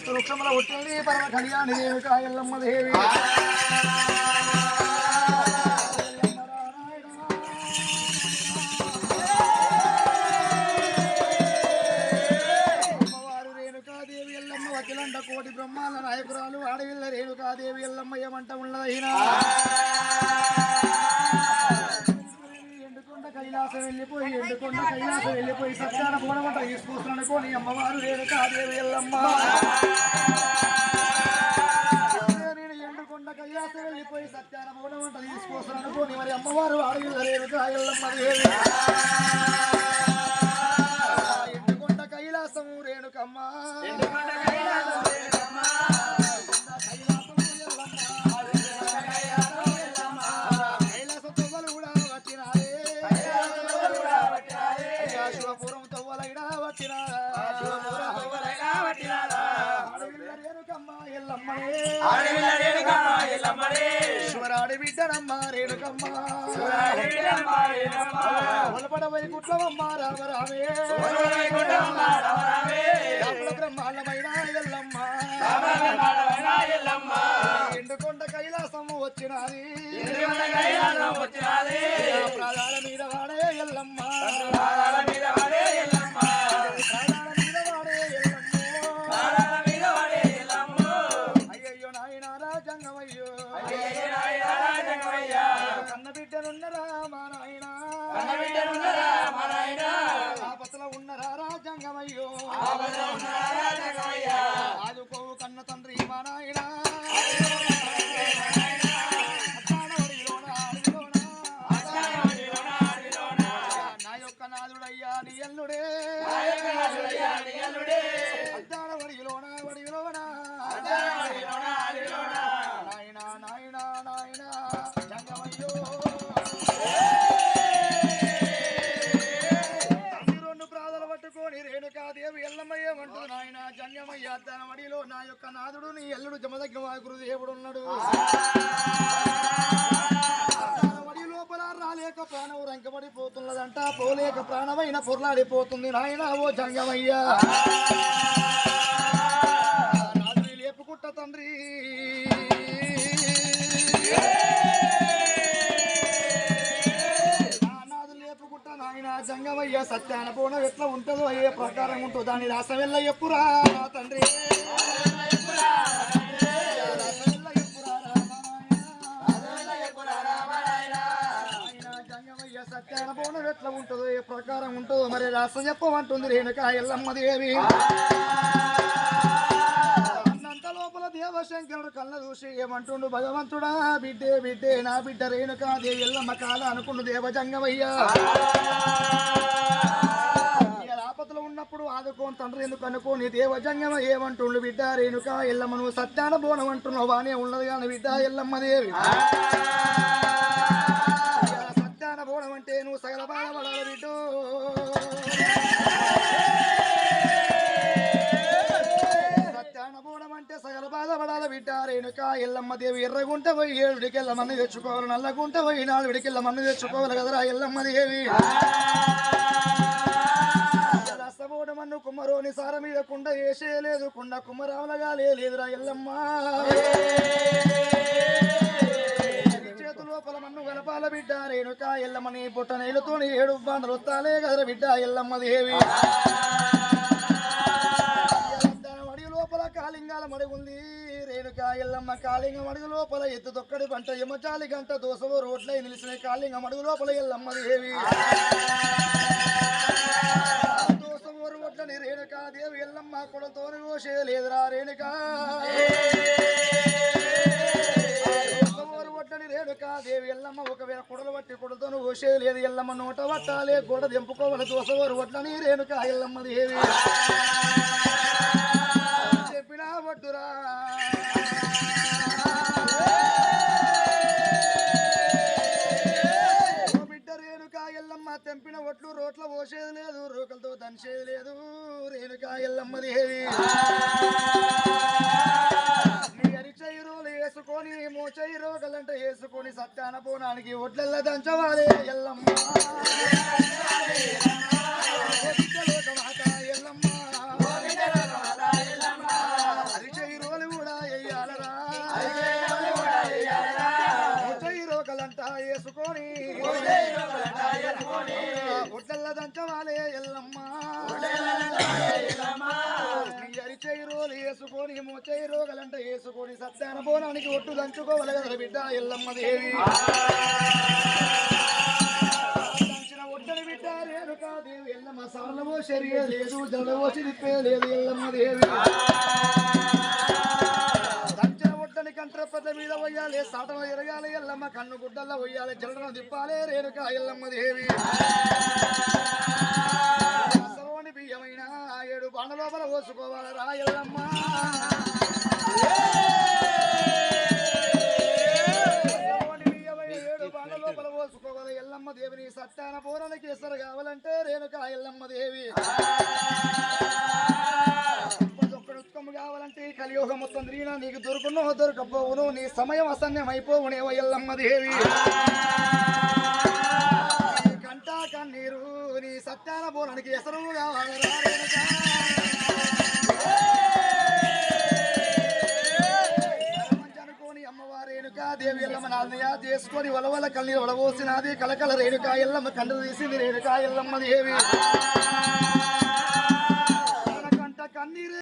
భూలోక సుందరి పత్తు పరమ కళ్యాణి రేణుక ఎల్లమ్మ దేవి అమ్మవారు రేణుకాదేవి ఎల్లమ్మ వకిలండ కోటి బ్రహ్మాల నాయకురాలు ఆడవిల్ల రేణుకాదేవి ఎల్లమ్మ ఏమంట ఉన్నదైనా ఎండుకొండ కైలాసం వెళ్ళిపోయి ఎండుకొండ కైలాసం వెళ్ళిపోయి సత్యాన పూడమంట తీసుకొస్తున్నానుకోని అమ్మవారు రేణుకాదేవి ఎల్లమ్మ నేను ఎండుకొండ వెళ్ళిపోయి సత్యాన పూడమంట మరి అమ్మవారు ఆడవిల్ల రేణుకా ఎండుకొండ కైలాసం రేణుకమ్మ ఎండుకొండ కైలాసం ఎల్లమ్మనే శివరాడి బిడ్డనమ్మ రేణుకమ్మ. ఒలపడ వైకుంఠమమ్మ రామరామే బ్రహ్మాండమైన ఎల్లమ్మ ఎండుకొండ కైలాసము వచ్చినది. కన్న బిడ్డనున్నరా మా నాయన ఆపదలో ఉన్నరా రాజంగమయ్యో ఆదుకోవు కన్న తండ్రి మా నాయన పట్టుకొని రేణుకాదేవి ఎల్లమ్మయ్యమంటూ నాయన. జంగమయ్య తన వడిలో నా యొక్క నాదుడు నీ ఎల్లుడు జమదగ్న వాగురు దేవుడు ఉన్నాడు. వడి లోపల రాలేక ప్రాణం రంకబడిపోతున్నదంట పోలేక ప్రాణమైన పొర్లాడిపోతుంది నాయన ఓ జంగమయ్యా. నాదుని లేపుకుంట తండ్రి. నాయన జంగమయ్య సత్యాన పోన ఎట్లా ఉంటుందో అయ్యే ప్రకారం ఉంటుందో దాని రాస వెళ్ళ ఎప్పురా తండ్రి రాస సత్యాన ఎట్లా ఉంటుందో ఏ ప్రకారం ఉంటుందో మరి రాస చెప్పమంటుంది రేణుక ఎల్లమ్మ దేవి దేవశంకరుడు కళ్ళ చూసి ఏమంటుండు? భగవంతుడా బిడ్డే బిడ్డే నా బిడ్డ రేణుకా దేవి ఎల్లమ్మ కాల అనుకుండు దేవజంగమయ్యా. ఇక ఆపదలో ఉన్నప్పుడు ఆదుకోని తండ్రి ఎందుకు అనుకోని దేవజంగమ ఏమంటుండు బిడ్డ రేణుక ఎల్లమ్మ నువ్వు సత్యాన బోనం అంటున్నావు బానే ఉన్నది కానీ బిడ్డ ఎల్లమ్మ దేవి. సత్యాన బోనం అంటే నువ్వు సగల బాధపడాలి బిడ్డు. రేణుక ఎల్లమ్మ దేవి ఎర్రగుంట పోయి ఏడుడికి ఎల్లమన్ను తెచ్చుకోవాలి నల్లగుంట పోయి నాలుగుడికి ఎల్లమన్ను తెచ్చుకోవాలి కదరా ఎల్లమ్మ దేవి. మన్ను కుమ్మరోని సార మీద కుండ వేసేయలేదు కుండ కుమ్మరావులగా లేదురా ఎల్లమ్మ. లోపల మన్ను గలపాల బిడ్డ రేణుక ఎల్లమ్మని బుట్ట నీళ్ళతో ఏడు బాండలు వస్తాలే కదరా బిడ్డ ఎల్లమ్మ దేవి. కాళింగాల మడుగుంది రేణుకా ఎల్లమ్మ కాలింగ మడుగు లోపల ఎత్తు తొక్కడి పంట ఎమచాలి గంట దోసవో రోడ్లై నిలిచిన కాలింగ మడుగు లోపల ఎల్లమ్మ దేవి. దోసవోరు రోడ్లని రేణుకా దేవి ఎల్లమ్మ కొడతోని ఓసేయలేదురా రేణుకా. రేణుక దేవి ఎల్లమ్మ ఒకవేళ కొడలు పట్టి కొడతోను ఓసేది లేదు ఎల్లమ్మ నోట పట్టాలే గోడ దింపుకోవాలి దోసవోరు వడ్లని రేణుక ఎల్లమ్మ దేవి. చెప్పినా వడ్డురా బిడ్డ తెంపిన ఒట్లు రోట్ల పోసేది లేదు రోకలతో దంచేది లేదు. రేణుక ఎల్లమ్మ దేవి నీ అరిచయి రోలు వేసుకొని మోచయి రోగలంట వేసుకొని సత్యాన పోనానికి ఒట్లల్ల దంచవాలి ఎల్లమ్మ. సత్యాన బోనానికి ఒట్టు దంచుకోవాలి కదా బిడ్డ ఎల్లమ్మ దేవి. దంచిన ఒట్టని బిడ్డ రేణుకా దేవి. ఎల్లమ్మ సార్లవో శరీర లేదు జడవో చిరిపే లేదు ఎల్లమ్మ దేవి. దంచిన ఒట్టని కంట్రపట్ల మీద పోయాలి సాటలో ఎరగాలి ఎల్లమ్మ కన్ను గుడ్డల్లో పోయాలి జడను తిప్పాలి రేణుకా ఎల్లమ్మ దేవి. ఏడు లోపల పోసుకోవాలి రా ఎల్లమ్మ. పోసుకోవాలి ఎల్లమ్మ దేవిని. సత్యాన పూరణ కేసరి కావాలంటే రేణుకా ఎల్లమ్మ దేవి. ఒక్కడు కావాలంటే కలియుగం మొత్తం తిరిగినా నీకు దొరుకునో దొరకపోవును నీ సమయం అసన్యం అయిపోవునేవో ఎల్లమ్మ దేవి. కన్నీరు నీ సత్యాన బోనానికి ఎసరు రేణుకా. దేవి ఎల్లమ్మ నాన్నయ్య చేసుకొని వలవల కన్నీరు వడబోసినది కలకల రేణుకా ఎల్లమ్మ కండు తీసింది రేణుకా ఎల్లమ్మ దేవి. కంట కన్నీరు